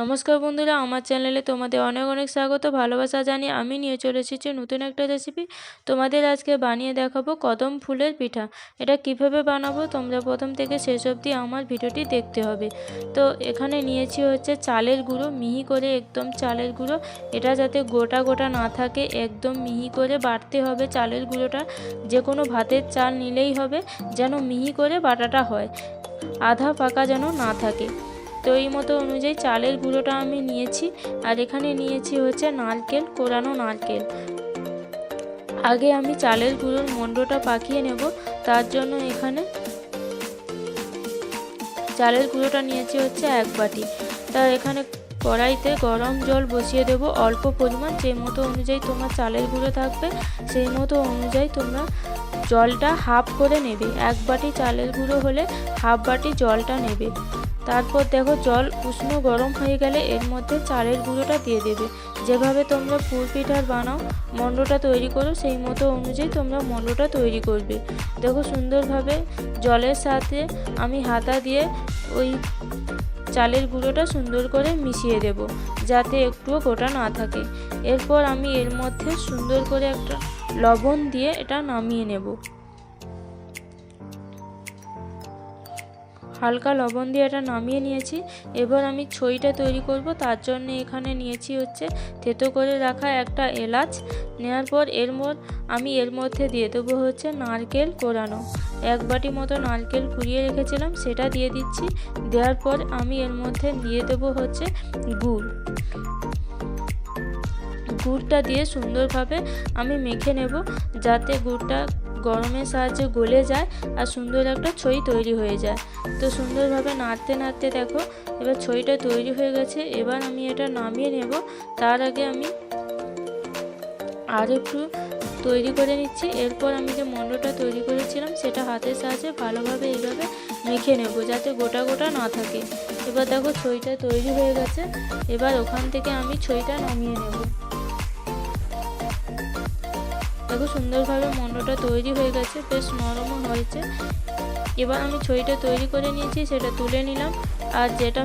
নমস্কার বন্ধুরা, আমার চ্যানেলে তোমাদের অনেক অনেক স্বাগত, ভালোবাসা জানিয়ে আমি নিয়ে চলে এসেছি নতুন একটা রেসিপি তোমাদের আজকে বানিয়ে দেখাবো কদম ফুলের পিঠা। এটা কীভাবে বানাবো তোমরা প্রথম থেকে শেষ অবধি আমার ভিডিওটি দেখতে হবে। তো এখানে নিয়েছি হচ্ছে চালের গুঁড়ো, মিহি করে একদম চালের গুঁড়ো। এটা যাতে গোটা গোটা না থাকে, একদম মিহি করে বাটতে হবে চালের গুঁড়োটা। যে কোনো ভাতের চাল নিলেই হবে, যেন মিহি করে বাটাটা হয়। আধা পাকা যেন না থাকে। তো এই মতো অনুযায়ী চালের গুঁড়োটা আমি নিয়েছি আর এখানে নিয়েছি হচ্ছে নারকেল, কোরানো নারকেল। আগে আমি চালের গুঁড়োর মন্ডটা পাকিয়ে নেব, তার জন্য এখানে চালের গুঁড়োটা নিয়েছি হচ্ছে এক বাটি। তা এখানে কড়াইতে গরম জল বসিয়ে দেব, অল্প পরিমাণ, যে মতো অনুযায়ী তোমার চালের গুঁড়ো থাকবে, সেই মতো অনুযায়ী তোমরা জলটা হাফ করে নেবে। এক বাটি চালের গুঁড়ো হলে হাফ বাটি জলটা নেবে। তারপর দেখো জল উষ্ণ গরম হয়ে গেলে এর মধ্যে চালের গুঁড়োটা দিয়ে দেবে। যেভাবে তোমরা পুর পিঠার বানাও, মণ্ডটা তৈরি করো, সেই মতো অনুযায়ী তোমরা মণ্ডটা তৈরি করবে। দেখো সুন্দরভাবে জলের সাথে আমি হাতা দিয়ে ওই চালের গুঁড়োটা সুন্দর করে মিশিয়ে দেব, যাতে একটুও গোটা না থাকে। এরপর আমি এর মধ্যে সুন্দর করে একটা লবণ দিয়ে এটা নামিয়ে নেব। হালকা লবণ দিয়ে এটা নামিয়ে নিয়েছি। এবার আমি ছইটা তৈরি করব, তার জন্য এখানে নিয়েছি হচ্ছে থেতো করে রাখা একটা এলাচ। নেওয়ার পর এর মধ্যে আমি এর মধ্যে দিয়ে দেবো হচ্ছে নারকেল কোরানো। এক বাটি মতো নারকেল কুড়িয়ে রেখেছিলাম, সেটা দিয়ে দিচ্ছি। দেওয়ার পর আমি এর মধ্যে দিয়ে দেবো হচ্ছে গুড়। গুড়টা দিয়ে সুন্দরভাবে আমি মেখে নেব, যাতে গুড়টা গরমের সাহায্যে গলে যায় আর সুন্দর একটা ছই তৈরি হয়ে যায়। তো সুন্দরভাবে নাড়তে নাড়তে দেখো, এবার ছইটা তৈরি হয়ে গেছে। এবার আমি এটা নামিয়ে নেব। তার আগে আমি আর একটু তৈরি করে নিচ্ছি। এরপর আমি যে মণ্ডটা তৈরি করেছিলাম, সেটা হাতের সাহায্যে ভালোভাবে এইভাবে মেখে নেব, যাতে গোটা গোটা না থাকে। এবার দেখো ছইটা তৈরি হয়ে গেছে। এবার ওখান থেকে আমি ছইটা নামিয়ে নেব। দেখো সুন্দরভাবে মণ্ডটা তৈরি হয়ে গেছে, বেশ নরমও হয়েছে। এবার আমি ছইটা তৈরি করে নিয়েছি, সেটা তুলে নিলাম। আর যেটা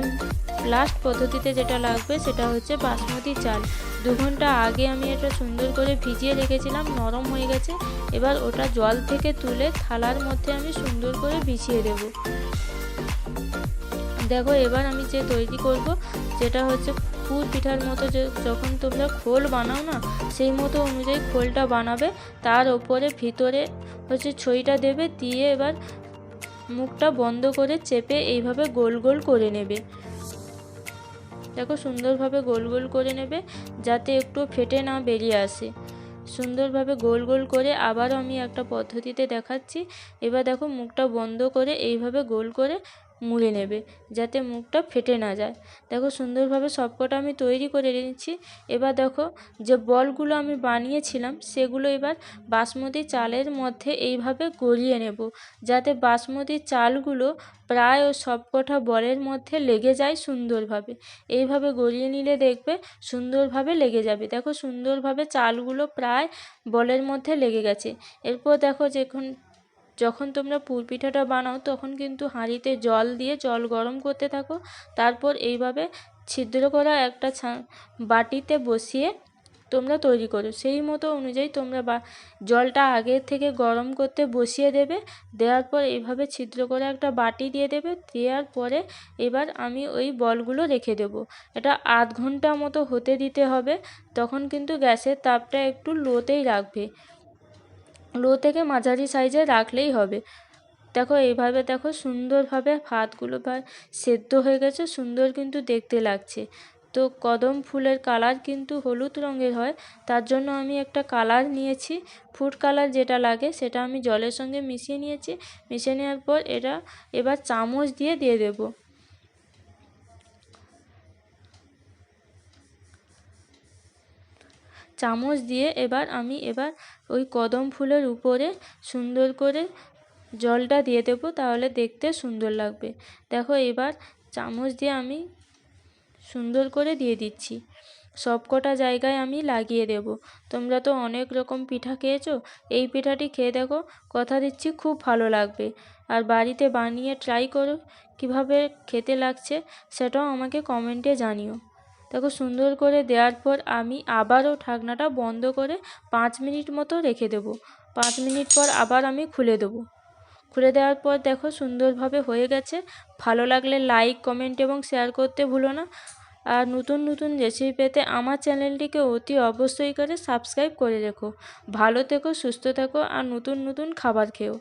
লাস্ট পদ্ধতিতে যেটা লাগবে, সেটা হচ্ছে বাসমতি চাল। দু ঘণ্টা আগে আমি এটা সুন্দর করে ভিজিয়ে রেখেছিলাম, নরম হয়ে গেছে। এবার ওটা জল থেকে তুলে থালার মধ্যে আমি সুন্দর করে বিছিয়ে দেব। দেখো, এবার আমি যে তৈরি করব যেটা হচ্ছে পুর পিঠার মতো যে যখন তোমরা খোল বানাও না, সেই মতো অনুযায়ী খোলটা বানাবে। তার ওপরে ভিতরে হচ্ছে ছইটা দেবে, দিয়ে এবার মুখটা বন্ধ করে চেপে এইভাবে গোল গোল করে নেবে। দেখো সুন্দরভাবে গোল গোল করে নেবে, যাতে একটু ফেটে না বেরিয়ে আসে। সুন্দরভাবে গোল গোল করে আবারও আমি একটা পদ্ধতিতে দেখাচ্ছি। এবার দেখো মুখটা বন্ধ করে এইভাবে গোল করে মুড়ে নেবে যাতে মুখটা ফেটে না যায়। দেখো সুন্দরভাবে সবকটা আমি তৈরি করে নিচ্ছি এবার দেখো যে বলগুলো আমি বানিয়েছিলাম সেগুলো এবার বাসমতি চালের মধ্যে এইভাবে গড়িয়ে নেব যাতে বাসমতি চালগুলো প্রায় ও সবকটা বলের মধ্যে লেগে যায় সুন্দরভাবে। এইভাবে গড়িয়ে নিলে দেখবে সুন্দরভাবে লেগে যাবে। দেখো সুন্দরভাবে চালগুলো প্রায় বলের মধ্যে লেগে গেছে। এরপর দেখো যখন যখন তোমরা পুর পিঠাটা বানাও, তখন কিন্তু হাঁড়িতে জল দিয়ে জল গরম করতে থাকো। তারপর এইভাবে ছিদ্র করা একটা বাটিতে বসিয়ে তোমরা তৈরি করো। সেই মতো অনুযায়ী তোমরা বা, জলটা আগের থেকে গরম করতে বসিয়ে দেবে। দেওয়ার পর এইভাবে ছিদ্র করে একটা বাটি দিয়ে দেবে। দেওয়ার পরে এবার আমি ওই বলগুলো রেখে দেব। এটা আধ ঘণ্টা মতো হতে দিতে হবে। তখন কিন্তু গ্যাসের তাপটা একটু লোতেই রাখবে। লো থেকে মাঝারি সাইজে রাখলেই হবে। দেখো এইভাবে দেখো, সুন্দরভাবে ভাতগুলো প্রায় সেদ্ধ হয়ে গেছে, সুন্দর কিন্তু দেখতে লাগছে। তো কদম ফুলের কালার কিন্তু হলুদ রঙের হয়, তার জন্য আমি একটা কালার নিয়েছি, ফুড কালার যেটা লাগে সেটা আমি জলের সঙ্গে মিশিয়ে নিয়েছি মিশিয়ে নেওয়ার পর এটা এবার চামচ দিয়ে দিয়ে দেবো। চামচ দিয়ে এবার আমি এবার ওই কদম ফুলের উপরে সুন্দর করে জলটা দিয়ে দেবো, তাহলে দেখতে সুন্দর লাগবে। দেখো এবার চামচ দিয়ে আমি সুন্দর করে দিয়ে দিচ্ছি। সবকটা জায়গায় আমি লাগিয়ে দেবো। তোমরা তো অনেক রকম পিঠা খেয়েছো, এই পিঠাটি খেয়ে দেখো, কথা দিচ্ছি খুব ভালো লাগবে। আর বাড়িতে বানিয়ে ট্রাই করো, কীভাবে খেতে লাগছে সেটাও আমাকে কমেন্টে জানিও। দেখো সুন্দর করে দেওয়ার পর আমি আবারও ঢাকনাটা বন্ধ করে পাঁচ মিনিট মতো রেখে দেবো। পাঁচ মিনিট পর আবার আমি খুলে দেবো। খুলে দেওয়ার পর দেখো সুন্দরভাবে হয়ে গেছে। ভালো লাগলে লাইক কমেন্ট এবং শেয়ার করতে ভুলো না। আর নতুন নতুন রেসিপি পেতে আমার চ্যানেলটিকে অতি অবশ্যই করে সাবস্ক্রাইব করে রেখো। ভালো থেকো, সুস্থ থেকো, আর নতুন নতুন খাবার খেও।